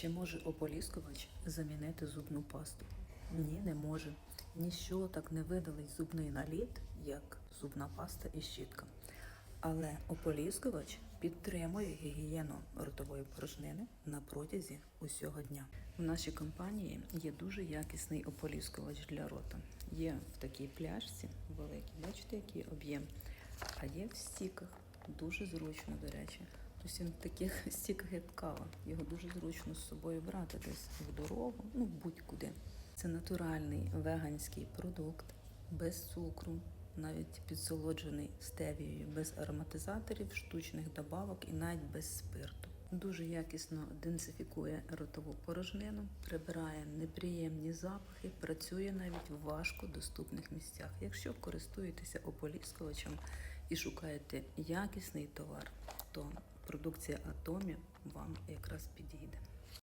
Чи може ополіскувач замінити зубну пасту? Ні, не може. Ніщо так не видалить зубний наліт, як зубна паста і щітка. Але ополіскувач підтримує гігієну ротової порожнини на протязі усього дня. В нашій компанії є дуже якісний ополіскувач для рота. Є в такій пляшці великій, бачите, який об'єм, а є в стіках. Дуже зручно, до речі. Тобто він таких стіках, як кава. Його дуже зручно з собою брати десь в дорогу, ну будь-куди. Це натуральний веганський продукт без цукру, навіть підсолоджений стевією, без ароматизаторів, штучних добавок і навіть без спирту. Дуже якісно денсифікує ротову порожнину, прибирає неприємні запахи, працює навіть в важко доступних місцях. Якщо користуєтеся ополіскувачем і шукаєте якісний товар, то продукція Атомі вам якраз підійде.